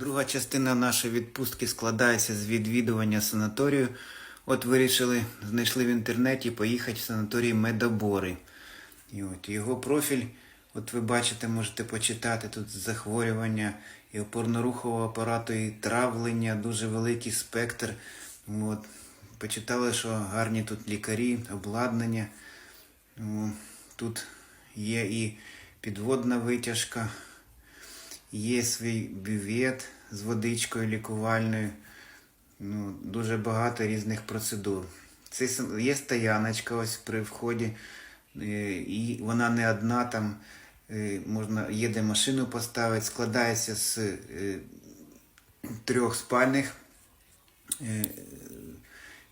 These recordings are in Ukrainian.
Друга частина нашої відпустки складається з відвідування санаторію. От вирішили, знайшли в інтернеті поїхати в санаторій Медобори. І от його профіль, от ви бачите, можете почитати тут захворювання і опорно-рухового апарату, і травлення, дуже великий спектр. От. Почитали, що гарні тут лікарі, обладнання. Тут є і підводна витяжка, є свій бювет з водичкою лікувальною. Ну, дуже багато різних процедур. Це є стояночка ось при вході, е, і вона не одна там. е, Можна є де машину поставити, складається з е, трьох спальних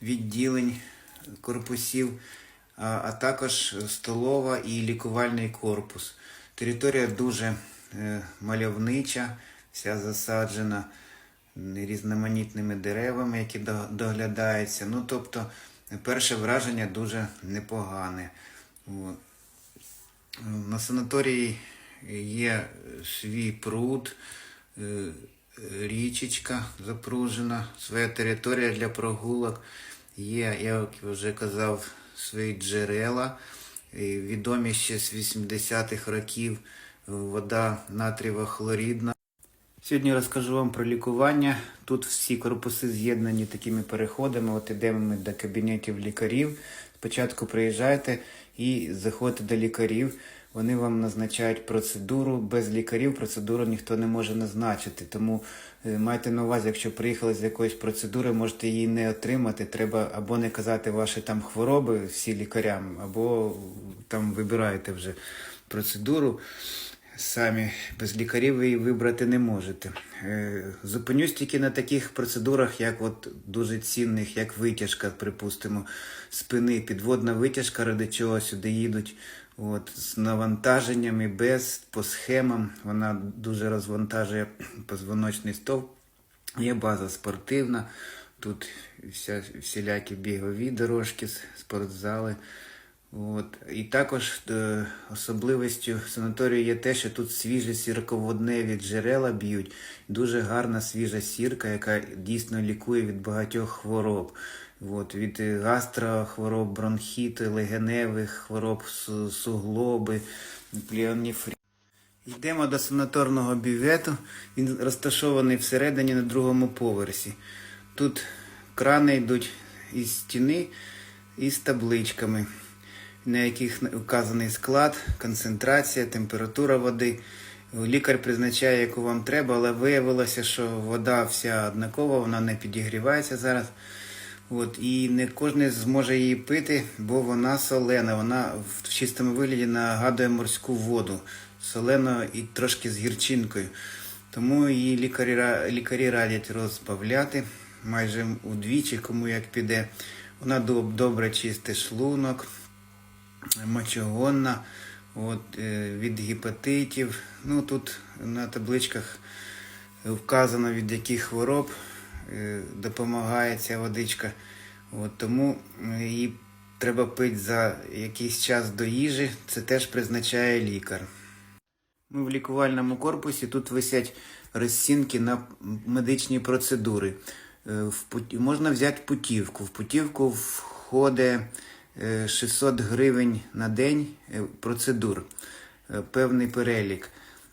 відділень корпусів, а, також столова і лікувальний корпус. Територія дуже мальовнича, вся засаджена різноманітними деревами, які доглядаються. Ну, тобто, перше враження дуже непогане. На санаторії є свій пруд, е, річечка запружена, своя територія для прогулок. Є, як я вже казав, свої джерела, е, відомі ще з 80-х років. Вода натрієва хлорідна. Сьогодні розкажу вам про лікування. Тут всі корпуси з'єднані такими переходами. От ідемо ми до кабінетів лікарів. Спочатку приїжджаєте і заходите до лікарів. Вони вам назначають процедуру. Без лікарів процедуру ніхто не може назначити. Тому е, майте на увазі, якщо приїхали з якоїсь процедури, можете її не отримати. Треба або не казати ваші там хвороби всі лікарям, або там вибираєте вже процедуру самі без лікарів ви її вибрати не можете. Е, Зупинюсь тільки на таких процедурах, як от дуже цінних, як витяжка, припустимо, спини, підводна витяжка, ради чого сюди їдуть. От, з навантаженням і без, по схемам. Вона дуже розвантажує позвоночний стовп. Є база спортивна, тут вся, всілякі бігові дорожки, спортзали. От. І також е, особливістю санаторію є те, що тут свіжі сірководневі джерела б'ють. Дуже гарна свіжа сірка, яка дійсно лікує від багатьох хвороб. От, від гастрохвороб, бронхіти, легеневих хвороб, су- суглоби, пліоніфрі. Йдемо до санаторного бювету. Він розташований всередині на другому поверсі. Тут крани йдуть із стіни із табличками, на яких вказаний склад, концентрація, температура води. Лікар призначає, яку вам треба, але виявилося, що вода вся однакова, вона не підігрівається зараз. От, і не кожен зможе її пити, бо вона солена. Вона в чистому вигляді нагадує морську воду. Солено і трошки з гірчинкою. Тому її лікарі, лікарі радять розбавляти майже удвічі, кому як піде. Вона добре чистить шлунок, мочогонна, от, е, від гепатитів. Ну, тут на табличках вказано від яких хвороб е, допомагає ця водичка. От, тому її треба пити за якийсь час до їжі. Це теж призначає лікар. Ми в лікувальному корпусі тут висять розцінки на медичні процедури. Е, В пут- Можна взяти путівку. В путівку входить 600 гривень на день е, процедур, е, певний перелік.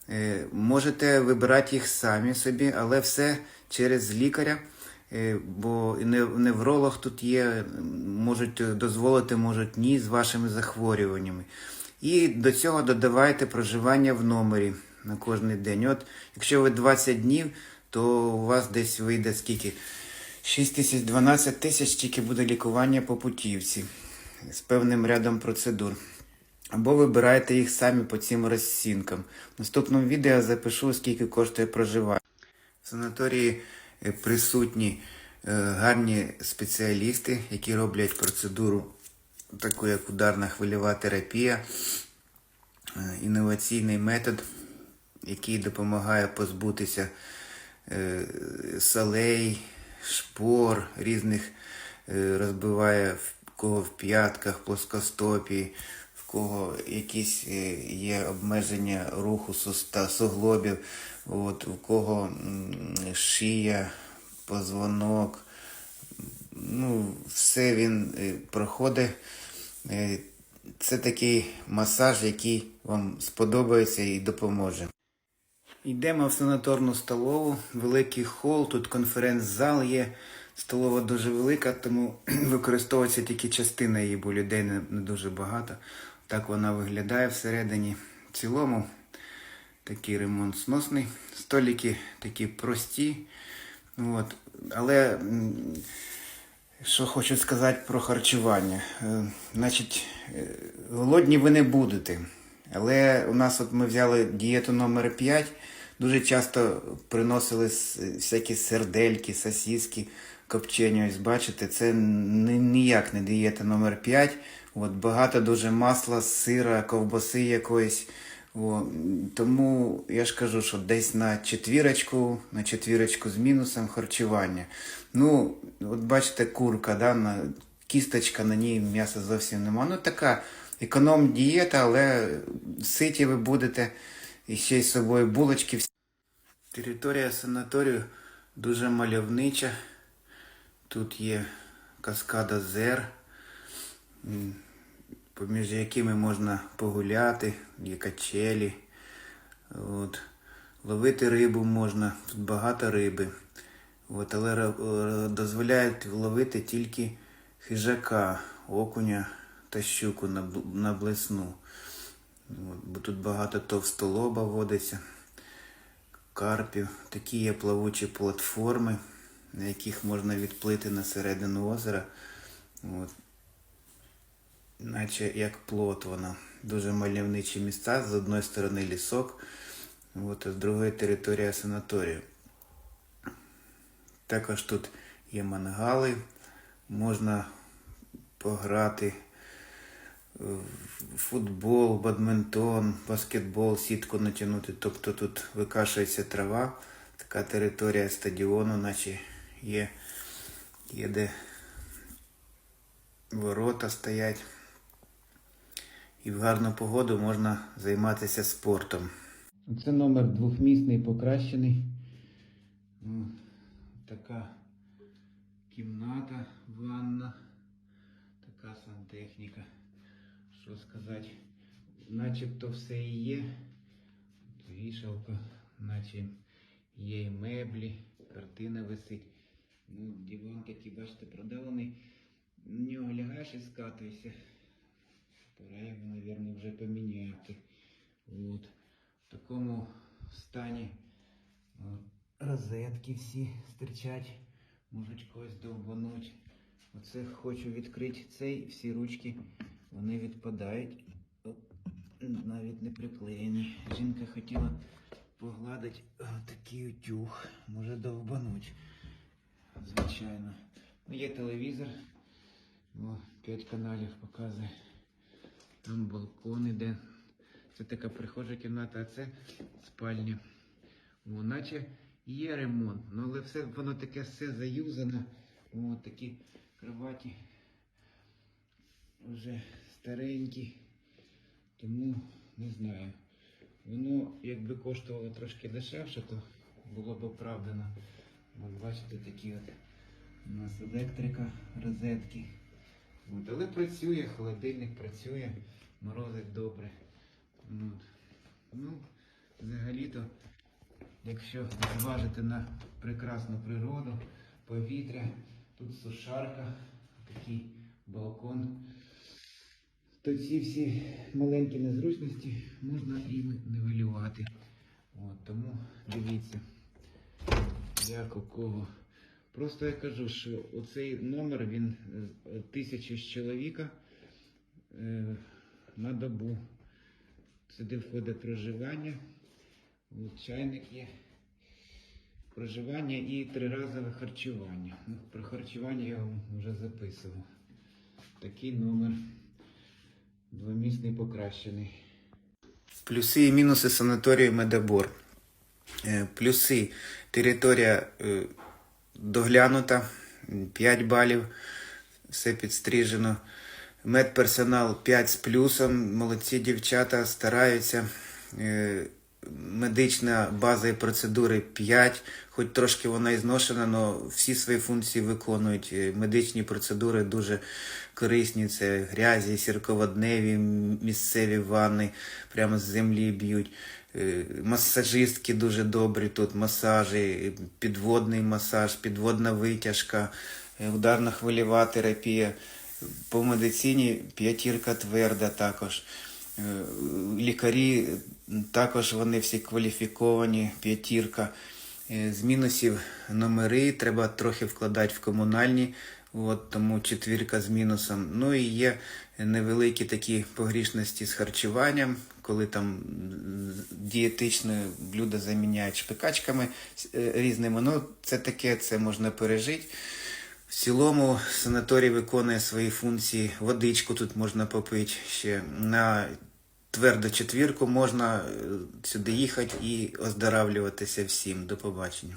Е, Можете вибирати їх самі собі, але все через лікаря. Бо невролог тут є, можуть дозволити, можуть ні з вашими захворюваннями. І до цього додавайте проживання в номері на кожний день. От, якщо ви 20 днів, то у вас десь вийде скільки? 6 тисяч, 12 тисяч тільки буде лікування по путівці з певним рядом процедур. Або вибирайте їх самі по цим розцінкам. В наступному відео я запишу, скільки коштує проживання. В санаторії е, присутні е, гарні спеціалісти, які роблять процедуру, таку як ударна хвильова терапія, е, інноваційний метод, який допомагає позбутися солей, шпор, різних розбиває кого в п'ятках, плоскостопі, в кого якісь е, є обмеження руху суста, суглобів. от, у кого шия, позвонок, ну, все він е, проходить. Е, Це такий масаж, який вам сподобається і допоможе. Йдемо в санаторну столову, великий хол, тут конференц-зал є. Столова дуже велика, тому використовується тільки частина її, бо людей не, дуже багато. Так вона виглядає всередині. В цілому такий ремонт сносний. Столики такі прості. От. Але що хочу сказати про харчування. Е, Значить, е, голодні ви не будете. Але у нас от ми взяли дієту номер 5. Дуже часто приносили всякі сердельки, сосиски, копчені. Ось бачите, це ніяк не дієта номер 5. От багато дуже масла, сира, ковбаси якоїсь. О, тому я ж кажу, що десь на четвірочку, на четвірочку з мінусом харчування. Ну, от бачите, курка, да, на, кісточка на ній м'яса зовсім нема. Ну така економ дієта, але ситі ви будете і ще й з собою булочки. Територія санаторію дуже мальовнича. Тут є каскада зер, поміж якими можна погуляти, є качелі. От. Ловити рибу можна, тут багато риби. От, але дозволяють ловити тільки хижака, окуня та щуку на блесну. От, бо тут багато товстолоба водиться, карпів. Такі є плавучі платформи, на яких можна відплити на середину озера. От. Наче як плот вона. Дуже мальовничі місця. З одної сторони лісок, от, а з другої територія санаторію. Також тут є мангали, можна пограти футбол, бадминтон, баскетбол, сітку натягнути. Тобто тут викашується трава, така територія стадіону, наче є, є де ворота стоять. І в гарну погоду можна займатися спортом. Це номер двохмісний покращений. Така кімната, ванна, така сантехніка. Що сказати, начебто все і є. Вішалка, наче є і меблі, картина висить. Ну, диван такий, бачите, продаваний. На нього лягаєш і скатуєшся. Пора його, мабуть, вже поміняти. От. В такому стані розетки всі стирчать, можуть когось довбануть. Оце хочу відкрити цей, всі ручки, вони відпадають. Навіть не приклеєні. Жінка хотіла погладити такий утюг, може довбануть. Звичайно. Є телевізор. О, 5 каналів показує. Там балкон іде. Це така прихожа кімната, а це спальня. О, наче є ремонт, ну але все воно таке все заюзане. О, такі кроваті вже старенькі. Тому не знаю. Воно якби коштувало трошки дешевше, то було б оправдано. От бачите, такі от у нас електрика, розетки. От, але працює, холодильник працює, морозить добре. От. Ну, взагалі-то, якщо зважити на прекрасну природу, повітря, тут сушарка, такий балкон, то ці всі маленькі незручності можна і нивелювати. От, тому дивіться, як кого. Просто я кажу, що оцей номер він е, тисячі з чоловіка е, на добу. Сюди входить проживання, от чайник є, проживання і триразове харчування. Ну, про харчування я вам вже записував. Такий номер двомісний покращений. Плюси і мінуси санаторію Медобор. Е, Плюси. Територія е, доглянута, 5 балів, все підстрижено. Медперсонал 5 з плюсом, молодці дівчата стараються. Е, медична база і процедури 5, хоч трошки вона і зношена, але всі свої функції виконують. Медичні процедури дуже корисні. Це грязі, сірководневі, місцеві ванни, прямо з землі б'ють. Е, Масажистки дуже добрі тут, масажі, підводний масаж, підводна витяжка, е, ударна хвильова терапія. По медицині п'ятірка тверда також. Е, Лікарі також вони всі кваліфіковані, п'ятірка. З мінусів номери треба трохи вкладати в комунальні, от, тому четвірка з мінусом. Ну і є невеликі такі погрішності з харчуванням, коли там дієтичне блюдо заміняють шпикачками е, різними. Ну, це таке, це можна пережити. В цілому санаторій виконує свої функції. Водичку тут можна попити ще. На тверду четвірку можна е, сюди їхати і оздоравлюватися всім. До побачення.